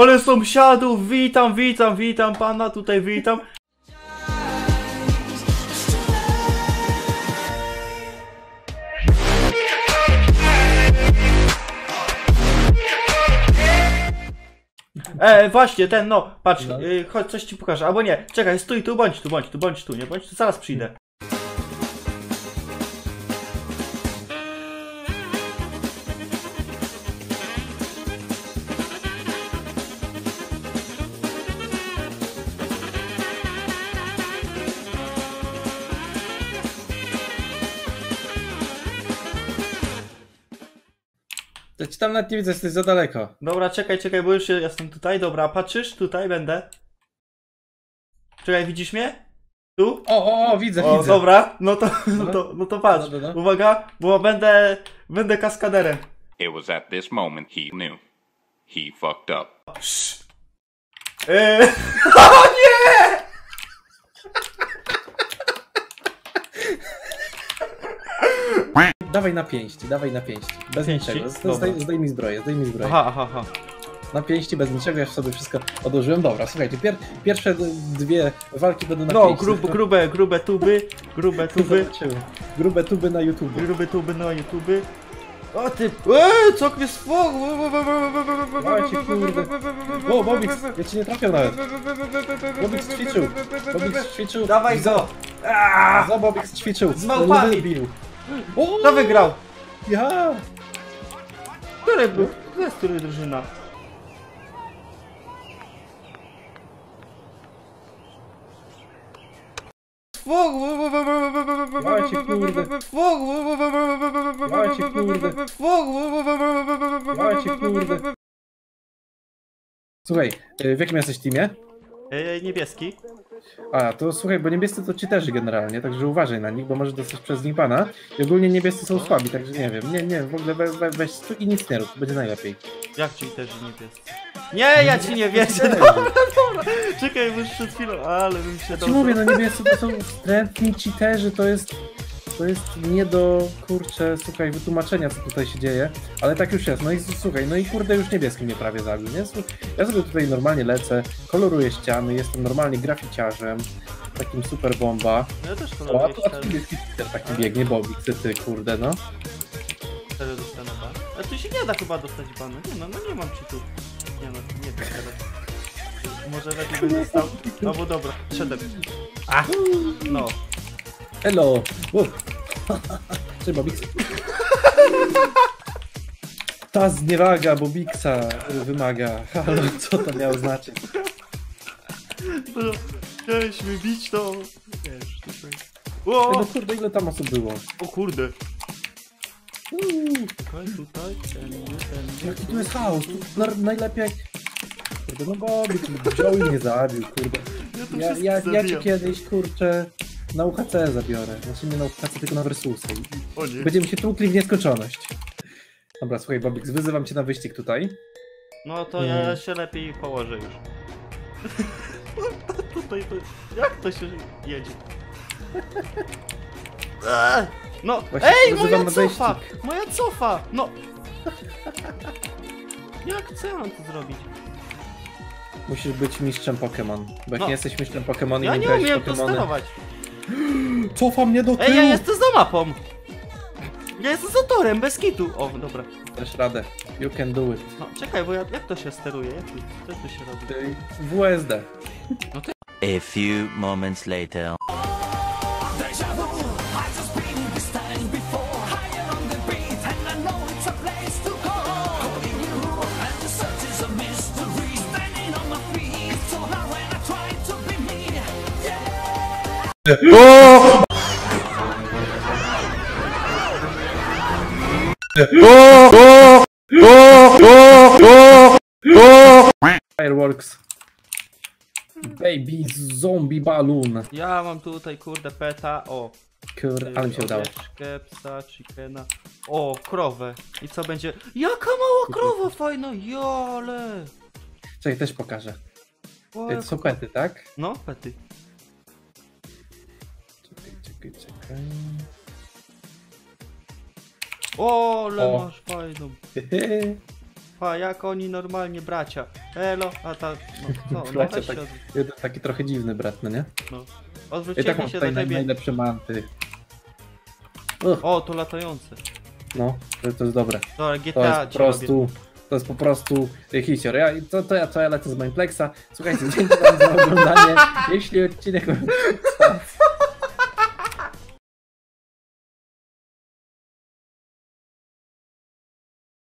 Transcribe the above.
Ale sąsiadów, witam, witam, witam pana, tutaj witam. E, właśnie, ten, no, patrz, No. y, chodź, coś ci pokażę, albo nie, czekaj, stój tu, bądź tu, bądź tu, bądź tu, nie, bądź tu, zaraz przyjdę. Ja ci tam nawet nie widzę, jesteś za daleko. Dobra, czekaj, czekaj, bo już jestem tutaj, dobra, patrzysz, tutaj będę. Czekaj, widzisz mnie? Tu? O, o, o, widzę, O, widzę. dobra, no to, no Dobra. to, no to patrz, Dobra, dobra. uwaga, bo będę, będę kaskaderem. It was at this moment he knew. He fucked up. Eee, o nie! Dawaj na pięści, dawaj na pięści. Bez Pięści? niczego. Zdaj, zdaj mi zbroję, zdaj mi zbroję. Aha, aha, aha. Na pięści, bez niczego, ja sobie wszystko odłożyłem. Dobra, słuchajcie, pier pierwsze dwie walki będą na No, pięści. grub, grube, grube tuby, grube tuby. Grube tuby na YouTube. grube tuby na YouTube. O ty, eee, co mnie kurde. O, Bobix, ja ci nie trafię nawet. Bobix ćwiczył. Bobix ćwiczył. Dawaj go! Za Bobix ćwiczył. Z małpami. Kto wygrał? Ja! Który był? To jest który drużyna? Słuchaj, y, w jakim jesteś teamie? E, niebieski. A, to słuchaj, bo niebiescy to cheaterzy generalnie, także uważaj na nich, bo może dostać przez nich pana. I ogólnie niebiescy są słabi, także nie wiem, nie, nie, w ogóle we, we, weź tu i nic nie rób, będzie najlepiej. Jak też niebiescy? Nie, ja ci nie wierzę. Cheaterzy. Dobra, dobra. Czekaj, bo już przed chwilą, ale bym się ci mówię, no niebiescy to są wstrętni cheaterzy, to jest, to jest nie do, kurczę, słuchaj, wytłumaczenia, co tutaj się dzieje, ale tak już jest, no i słuchaj, no i kurde, już niebieski mnie prawie zabił, nie? Ja sobie tutaj normalnie lecę, koloruję ściany, jestem normalnie graficiarzem, takim super bomba. Ja też a tu, tu niebieski cheater taki biegnie, Bobik, ty, ty, kurde, no. Serio dostanę ban. A tu się nie da chyba dostać banu. Nie no, no nie mam cheatów. Nie no, nie teraz. Może lepiej bym dostał. No bo dobra, szedłem. A! No. Hello! Cześć, Bobik. Ta zniewaga Bobiksa wymaga. Halo, co to miało znaczyć? To chciałeś mnie bić to... Wiesz, tutaj... Ej, O! No kurde, ile tam osób było? O kurde. Uuu, Tutaj, tutaj, ten, ten, jaki tu jest chaos? Tu na, najlepiej jak... Kurde, no Bobik wziął i mnie zabił, kurde. Ja Ja, ja, ja cię zabijam. kiedyś, kurczę, na UHC zabiorę. Znaczy nie na UHC, tylko na Versusy. Nie. Będziemy się tłukli w nieskończoność. Dobra, słuchaj, Bobik, wyzywam cię na wyścig tutaj. No to ja się lepiej położę już. Tutaj to... Jak to się jedzie? Eee, No, Właśnie ej, moja cofa! wyścig. Moja cofa! No! Jak ja mam tu zrobić? Musisz być mistrzem Pokémon. Bo jak No. nie jesteś mistrzem Pokémon i Ja nie nie grałeś w umiem to sterować. Cofa mnie do tyłu! Ej, ja jestem za mapą! Ja jestem za torem, bez kitu! O, dobra. Dasz radę. You can do it. No, czekaj, bo ja, jak to się steruje? Jak to, co tu się robi? WSD. A few moments later. Fireworks. Baby zombie balloon. Ja mam tutaj, kurde, peta, o. Kurde, ale mi się udało. Owieczkę, psa, chickena. O, krowę. I co będzie? Jaka mała krowa fajna, jole! Czekaj, też pokażę. O, To są pety, tak? No, pety. Czekaj, czekaj. O, ale O. masz fajną. Pa, jak oni normalnie bracia. Elo, a ta, no co, no Słuchajcie, weź tak, się, jeden taki trochę dziwny brat, no nie? no. I Odwróciłem tak mam się tutaj do naj, ciebie. najlepsze manty. Uch, O, to latające. no, to, to jest dobre. Dobra, To GTA jest po ci robię. prostu, to jest po prostu hicior. Ja, to, to, ja, to ja lecę z Mindplexa. Słuchajcie, dzięki wam za oglądanie. Jeśli odcinek...